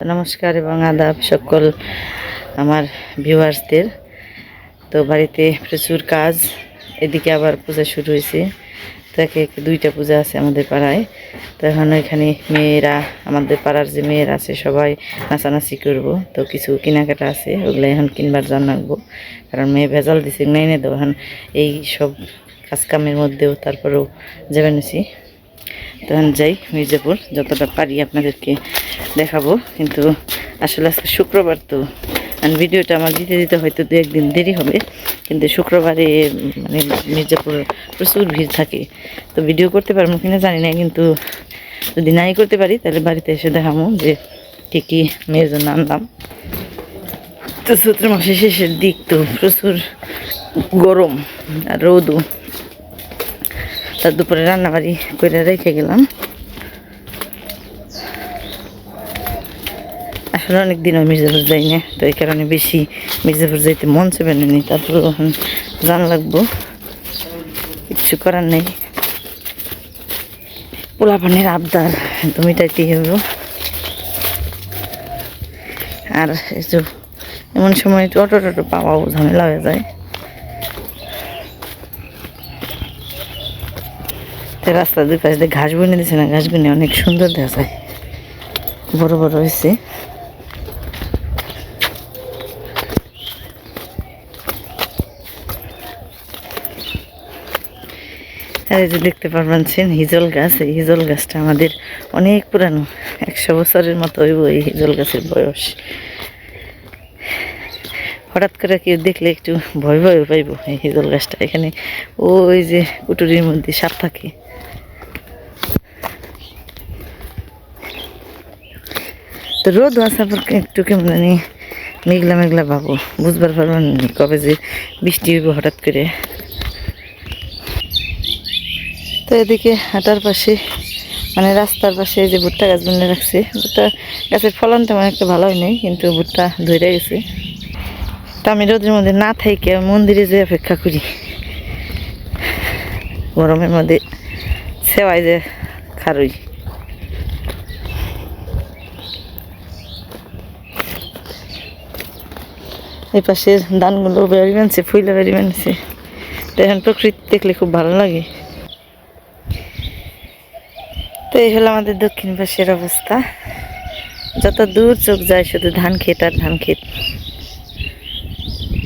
নমস্কার এবং আদাব সকল আমার ভিউয়ার্সদের তো বাড়িতে প্রচুর কাজ, এদিকে আবার পূজা শুরু হয়েছে। তো একে একে দুইটা পূজা আছে আমাদের পাড়ায়। তো এখন এখানে মেয়েরা, আমাদের পাড়ার যে মেয়েরা আছে, সবাই নাচানাচি করব। তো কিছু কেনাকাটা আছে, ওগুলো এখন কিনবার জানাব কারণ মেয়ে ভেজাল দিছে নাই না তো এখন এই সব কাজকামের মধ্যেও তারপরেও যাবেন তখন যাই মির্জাপুর, যতটা পারি আপনাদেরকে দেখাবো। কিন্তু আসলে আজকে শুক্রবার তো, আর ভিডিওটা আমার দিতে দিতে হয়তো দু একদিন দেরি হবে। কিন্তু শুক্রবারে মানে মির্জাপুর প্রচুর ভিড় থাকে। তো ভিডিও করতে পারব কিনা জানি না, কিন্তু যদি নাই করতে পারি, তাহলে বাড়িতে এসে দেখাবো যে কী কী মেয়ের জন্য আনলাম তো চৈত্র মাসের শেষের দিক তো প্রচুর গরম আর রোদও। তার দুপুরে রান্নাবাড়ি করে রেখে গেলাম। আসলে অনেক দিন মির্জাপুর যাই না, তো এই কারণে বেশি মির্জাপুর যাইতে মন চেপে নেই তারপরে এখন জান লাগবো। কিছু করার নেই। পোলা পানির আবদার তুমি এটাইতেই হইব আর এমন সময় অটো টটো পাওয়াও ঝামেলা হয়ে যায়। তো রাস্তার দুই পাশে দিয়ে ঘাস বনে দিছে না, ঘাস বনে অনেক সুন্দর দেখা যায়। বড় বড় হয়েছে। যে দেখতে পারবেন হিজল গাছ, এই হিজল গাছটা আমাদের অনেক পুরানো, একশো বছরের মতো হইব এই হিজল গাছের বয়স। হঠাৎ করে কেউ দেখলে একটু ভয় ভয় পাইব এই হিজল গাছটা। এখানে ওই যে কুটুরির মধ্যে সাপ থাকে। তো রোদ আসার পর একটু কেমন জানি মেঘলা মেঘলা ভাবো। বুঝবার পারবেন কবে যে বৃষ্টি হইব হঠাৎ করে। তো এদিকে হাঁটার পাশে মানে রাস্তার পাশে যে ভুট্টা গাছ বনে রাখছে, ভুট্টা গাছের ফলন তেমন একটা ভালো হয় নাই, কিন্তু ভুট্টা ধরে গেছে। তো আমি রোদের মধ্যে না থাইকে মন্দিরে যে অপেক্ষা করি। গরমের মধ্যে সেবাই যে খারুই। এই পাশের ধানগুলো বেড়ি বানছে ফুইলা বেড়ি বানছে তো এখন প্রকৃতি দেখলে খুব ভালো লাগে। তো এই হলো আমাদের দক্ষিণ পাশের অবস্থা। যত দূর চোখ যায় শুধু ধান ক্ষেত আর ধান ক্ষেত।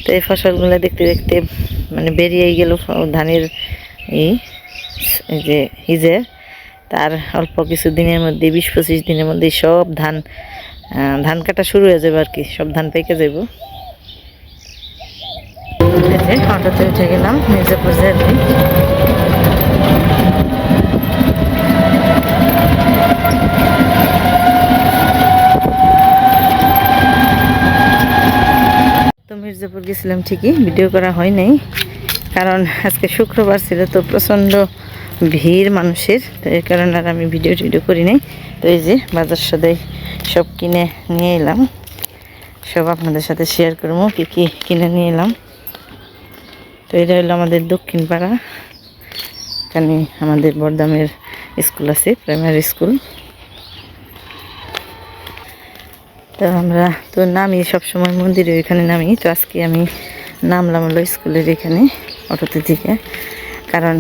তো এই ফসলগুলো দেখতে দেখতে মানে বেরিয়ে গেল ধানের এই যে হিজে তার অল্প কিছু দিনের মধ্যে, বিশ পঁচিশ দিনের মধ্যে সব ধান ধান কাটা শুরু হয়ে যাবে আর কি। সব ধান পেকে যাব যে অটোতে উঠে গেলাম, মির্জাপুর আর তো মির্জাপুর গেছিলাম ঠিকই, ভিডিও করা হয় নাই, কারণ আজকে শুক্রবার ছিল তো প্রচণ্ড ভিড় মানুষের, তো এই কারণে আর আমি ভিডিও টিডিও করি নাই। তো এই যে বাজার সদাই সব কিনে নিয়ে এলাম, সব আপনাদের সাথে শেয়ার করব, কী কী কিনে নিয়ে এলাম। তো এটা হলো আমাদের দক্ষিণ পাড়া এখানে আমাদের বর্দামের স্কুল আছে প্রাইমারি স্কুল তো আমরা তো নামি সবসময় মন্দিরে ওইখানে নামি, তো আজকে আমি নামলাম হলো স্কুলের এখানে, অটোতে থেকে কারণ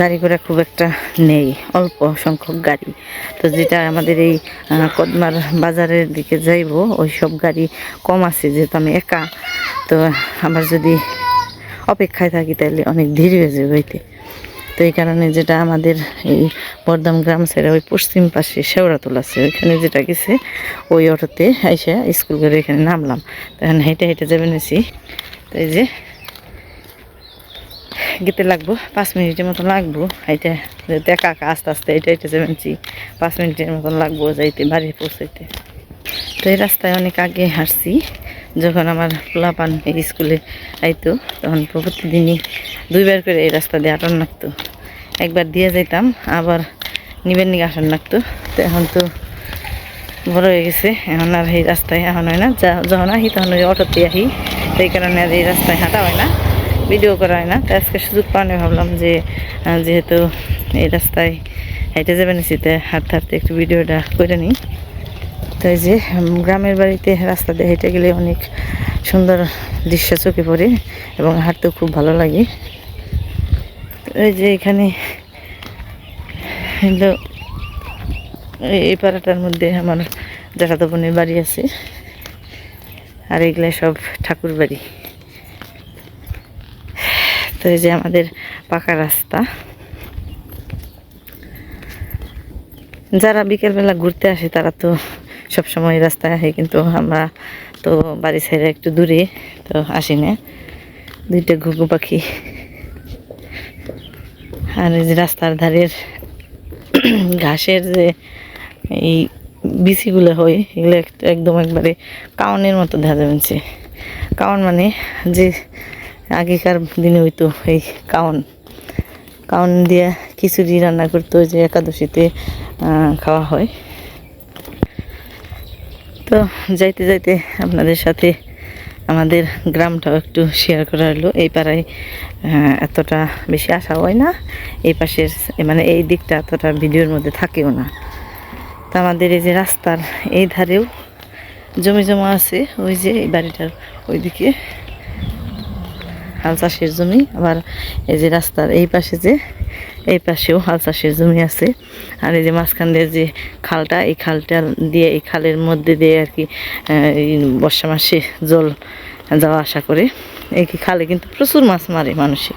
গাড়ি ঘোড়া খুব একটা নেই, অল্প সংখ্যক গাড়ি। তো যেটা আমাদের এই কদমার বাজারের দিকে যাইব ওই সব গাড়ি কম আছে, যেহেতু আমি একা। তো আমার যদি অপেক্ষায় থাকি তাহলে অনেক ধীরে হয়ে যাবে হইতে। তো এই কারণে যেটা আমাদের এই বর্ধমান গ্রাম ছেড়ে ওই পশ্চিম পাশে শেওড়াতল আছে, ওইখানে যেটা গেছে, ওই অটোতে এসে স্কুল করে এখানে নামলাম। তখন হেঁটে হেঁটে যাবে নিছি। তো এই যে গেতে লাগবো, পাঁচ মিনিটের মতন লাগবো। যেহেতু একা একা আস্তে আস্তে হেঁটে হেঁটে যাবেনছি পাঁচ মিনিটের মতন লাগবো যাইতে, বাড়ি পৌঁছাইতে। তো এই রাস্তায় অনেক আগে হাঁটছি। যখন আমার পোলাপান স্কুলে আইতো, তখন প্রতিদিনই দুইবার করে এই রাস্তা দিয়ে আটন লাগতো একবার দিয়ে যাইতাম, আবার নিবেন নিকে আসন লাগতো তো এখন তো বড় হয়ে গেছে, এখন আর এই রাস্তায় এখন হয় না। যা, যখন আহি তখন ওই অটোতে আহি, সেই কারণে আর এই রাস্তায় হাঁটা হয় না, ভিডিও করা হয় না। তো আজকে সুযোগ পাওয়ানে ভাবলাম যে যেহেতু এই রাস্তায় হেঁটে যাবেন শীতে হাঁটতে হাঁটতে একটু ভিডিওটা করে নিই। তো এই যে গ্রামের বাড়িতে রাস্তা দিয়ে হেঁটে গেলে অনেক সুন্দর দৃশ্য চোখে পড়ে এবং হাঁটতেও খুব ভালো লাগে। এই যে এখানে এই পাড়াটার মধ্যে আমার জ্যাঠাতো বোনের বাড়ি আছে। আর এগুলো সব ঠাকুর বাড়ি। তো এই যে আমাদের পাকা রাস্তা। যারা বিকেলবেলা ঘুরতে আসে তারা তো সব সময় রাস্তায় আসে কিন্তু আমরা তো বাড়ি ছেড়ে একটু দূরে তো আসি না। দুইটা ঘুঘু পাখি। আর এই যে রাস্তার ধারের ঘাসের যে এই বিচিগুলো হয়, এগুলো একটু একদম একবারে কাউনের মতো দেখা যাচ্ছে। কাউন মানে যে আগেকার দিনে হইতো এই কাউন। কাউন দিয়ে খিচুড়ি রান্না করতো যে একাদশীতে খাওয়া হয়। তো যাইতে যাইতে আপনাদের সাথে আমাদের গ্রামটাও একটু শেয়ার করা হলো। এই পাড়ায় এতটা বেশি আসা হয় না। এই পাশের মানে এই দিকটা এতটা ভিডিওর মধ্যে থাকেও না। তো আমাদের এই যে রাস্তার এই ধারেও জমি জমা আছে। ওই যে এই বাড়িটার ওইদিকে হাল চাষের জমি। আবার এই যে রাস্তার এই পাশে যে এই পাশেও হাল চাষের জমি আছে। আর এই যে মাঝখান দিয়ে যে খালটা, এই খালটা দিয়ে, এই খালের মধ্যে দিয়ে আর কি বর্ষা মাসে জল যাওয়া আসা করে। এই খালে কিন্তু প্রচুর মাছ মারে মানুষে।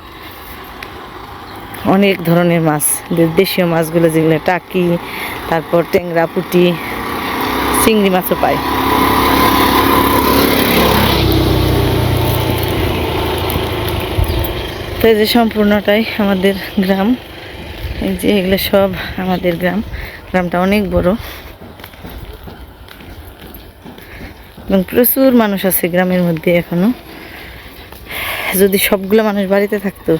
অনেক ধরনের মাছ দেশীয় মাছগুলো যেগুলো, টাকি, তারপর ট্যাংরা, পুঁটি, চিংড়ি মাছও পায়। তো এই যে সম্পূর্ণটাই আমাদের গ্রাম। এই যে এগুলো সব আমাদের গ্রাম। গ্রামটা অনেক বড়। এবং প্রচুর মানুষ আছে গ্রামের মধ্যে এখনও। যদি সবগুলো মানুষ বাড়িতে থাকতো,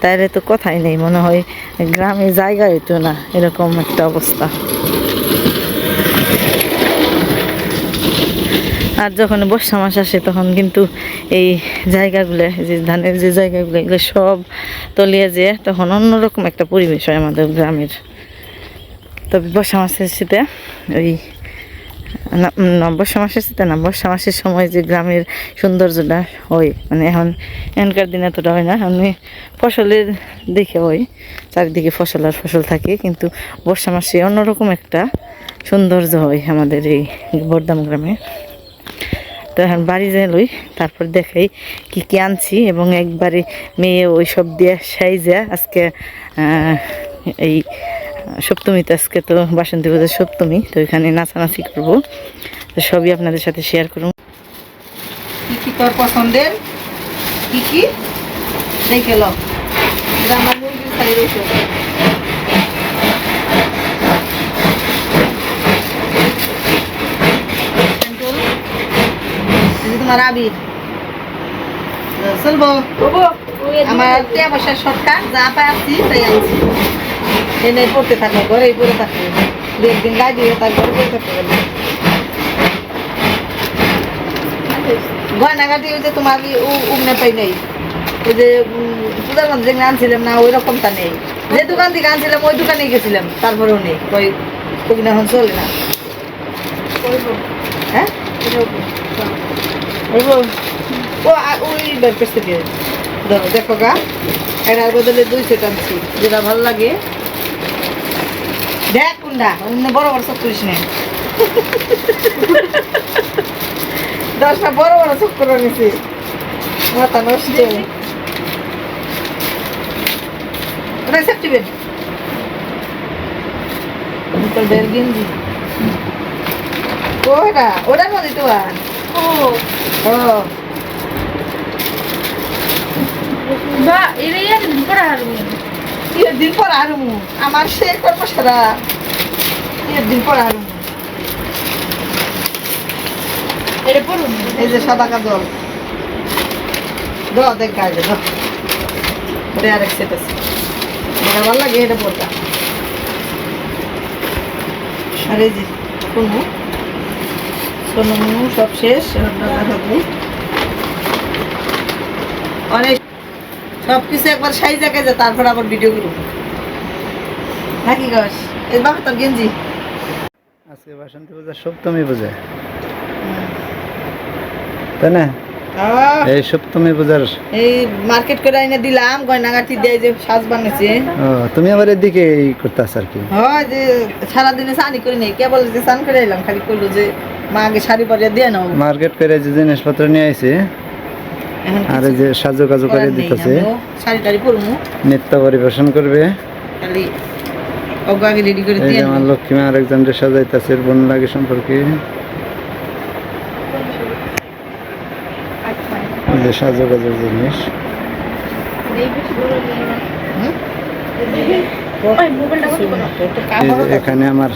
তাহলে তো কথাই নেই, মনে হয় গ্রামে জায়গা হইতো না, এরকম একটা অবস্থা। আর যখন বর্ষা মাস আসে, তখন কিন্তু এই জায়গাগুলো, যে ধানের যে জায়গাগুলো, এগুলো সব তলিয়ে যেয়ে তখন অন্যরকম একটা পরিবেশ হয় আমাদের গ্রামের। তবে বর্ষা মাসের শীতে ওই বর্ষা মাসের শীতে না, বর্ষা মাসের সময় যে গ্রামের সৌন্দর্যটা হয় মানে এখন এখনকার দিনে এতটা হয় না আমি ফসলের দেখে হয়, চারিদিকে ফসল আর ফসল থাকে, কিন্তু বর্ষা মাসে অন্যরকম একটা সৌন্দর্য হয় আমাদের এই বর্দাম গ্রামে। তো এখন বাড়ি যাই লই, তারপর দেখাই কি কি আনছি এবং একবারে মেয়ে ওই সব দিয়ে সাইজা আজকে এই সপ্তমীতে আজকে তো বাসন্তী পূজার সপ্তমী, তো এখানে নাচানাচি করব। তো সবই আপনাদের সাথে শেয়ার করব। কি কি তোর পছন্দের? কি কি? দেখে লো আমার আবির চলবো। আমার টিয়া পয়সার সরকার যা আসছি তাই আনছি। এনে পড়তে থাকো ঘরেই পড়ে থাকবে। দু একদিন গাই দিয়ে তার ঘরে পড়ে থাকতে পারবে ওই যে তোমার উমনে পাই নেই। ওই যে উম, পূজার মধ্যে যেখানে আনছিলাম না ওই রকমটা নেই। যে দোকান থেকে আনছিলাম ওই দোকানে গেছিলাম। তারপরেও নেই। ওই এখন চলে না। হ্যাঁ। দেখো গা। এটার বদলে দুই সেট আনছি, যেটা ভালো লাগে। দেখ অন্য বড় বড় সব করিস না। দশটা বড় বড় চোখ করে মাথা নষ্ট। ওটা বের গেঞ্জি। ওটা, ওটার মধ্যে তো আর। দিন পর আর আমার সে করব সারা। দিন পর আর এই যে সাদা কাজল। দেখ গায়ে দ ওরে আরেক সেট আছে। এটা ভালো লাগে এটা পড়তা আর এই যে সোনু সোনু সব শেষ অনেক সব কিছু একবার সাইজ একে যায় তারপর আবার ভিডিও করব। নাকি বাবা তোর গেঞ্জি। আজকে বাসন্তী পূজা সপ্তমী পূজা। তাই না? এই সপ্তমী পূজার এই মার্কেট করে দিলাম গয়নাগাটি দিয়ে যে সাজ বানিয়েছে। তুমি আবার এদিকে আর কি? হয় যে সারাদিনে চানি করে নেই কেবল যে চান করে এলাম খালি করল যে মা আগে শাড়ি পরিয়ে দিয়ে নাও। মার্কেট করে যে জিনিসপত্র নিয়ে আইছে আর যে সাজু কাজু করে দিতেছে। শাড়ি টাড়ি পরমু। নৃত্য পরিবেশন করবে। খালি অগো রেডি করে দিয়ে আমার লক্ষ্মী মা আরেকজনকে সাজাইতেছে বোন লাগে সম্পর্কে। যে সাজু কাজুর জিনিস। এখানে আমার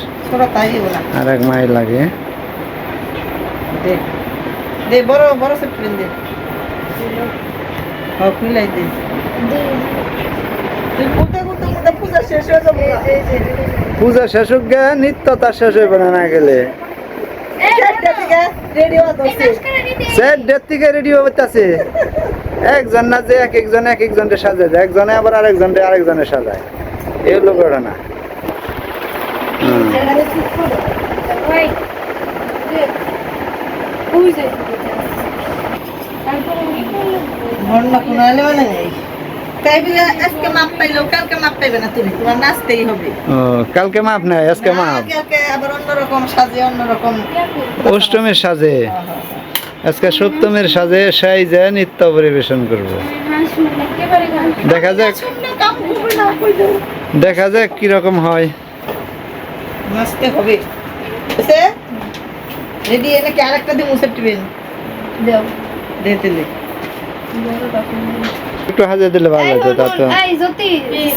আর এক মাই লাগে। দে। দে বড় বড় সেট প্রিন্ট দে। হ্যাঁ খুলাই দে। তুই পূজা শেষ হয়ে যাব। পূজা শেষ হোক গে নিত্য তার শেষ হইবে না না গেলে। একজন না যে এক একজন এক একজনকে সাজায় একজনে আবার আরেকজনকে আরেকজনে সাজায়। এই হলো ঘটনা হুম। ঘটনা কোনো এলে নেই? আজকে মাপ পাইলেও কালকে মাপ পাইবে না তুমি তোমার নাচতেই হবে। কালকে মাপ নাই আজকে মাপ? কালকে আবার অন্যরকম সাজে অন্যরকম অষ্টমীর সাজে? আজকে সপ্তমীর সাজে সাই যে নৃত্য পরিবেশন করব। দেখা যাক। দেখা যাক কীরকম হয়। নাচতে হবে। বুঝছে রেডি এনে কি আরেকটা দিয়ে মুছে টিবেন দে তেলে একটু হাজে দিলে ভালো হতো তা তো এই জ্যোতি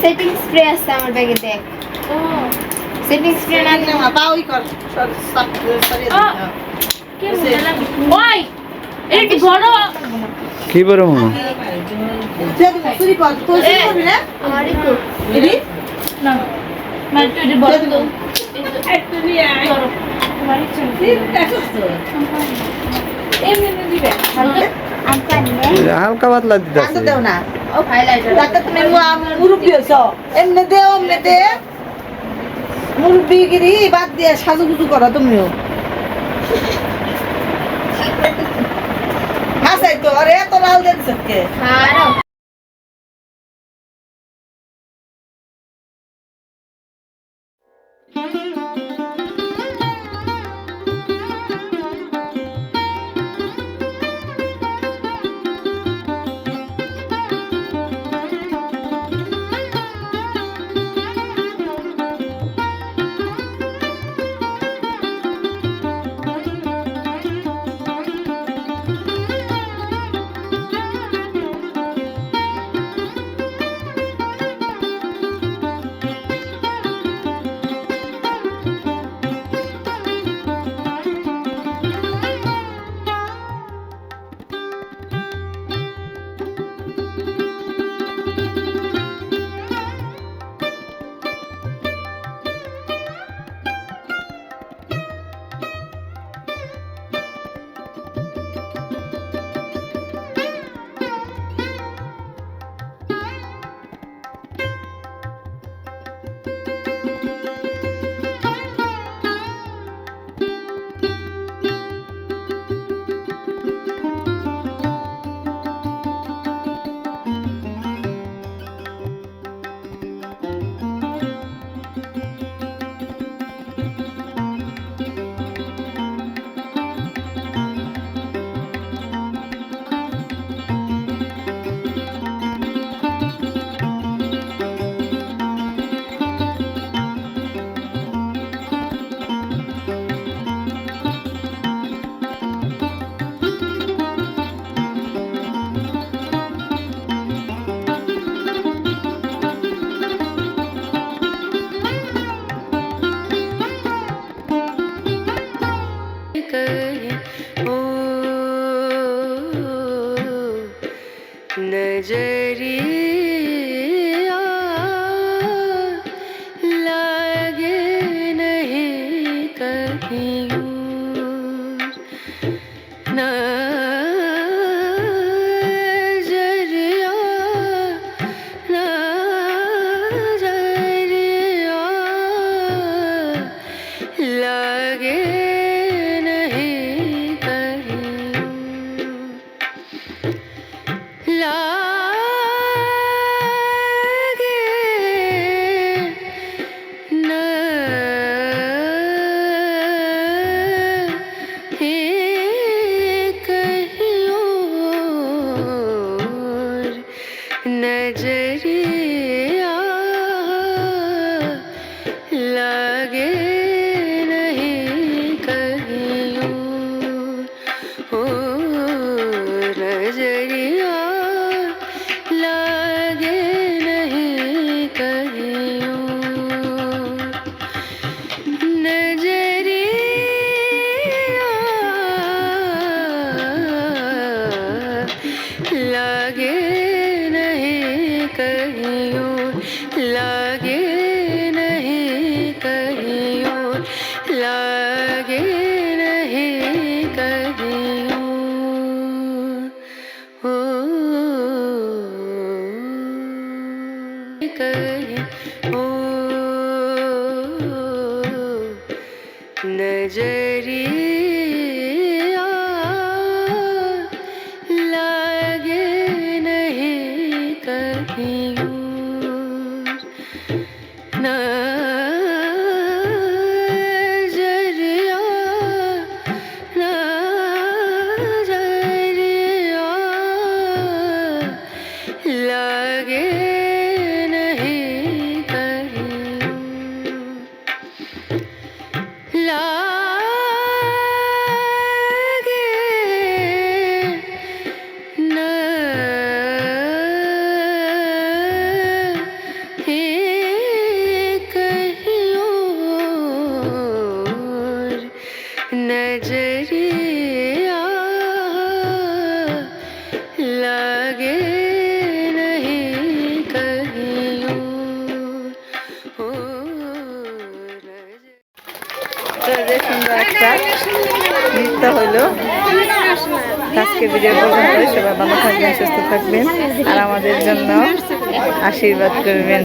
সেটিং স্প্রে আছে আমার ব্যাগে দেখ। সেটিং স্প্রে না না পা ওই কর সরিয়ে। দে ওই এটা বড় কি করবি না? না মানে তুই বড় তো একটু নিয়ে আয়। হালকা পাতলা দিতেছে। কান্দো দেও না ও হাইলাইটার ডাক্তার তুমি মুরব্বী হয়েছ এমনি দে মুরব্বীগিরি বাদ দিয়ে সাজুগুজু করো তুমিও হাসাই তো আরে এত লাল দেখছ কে? ಚಾಲ আশীর্বাদ করবেন।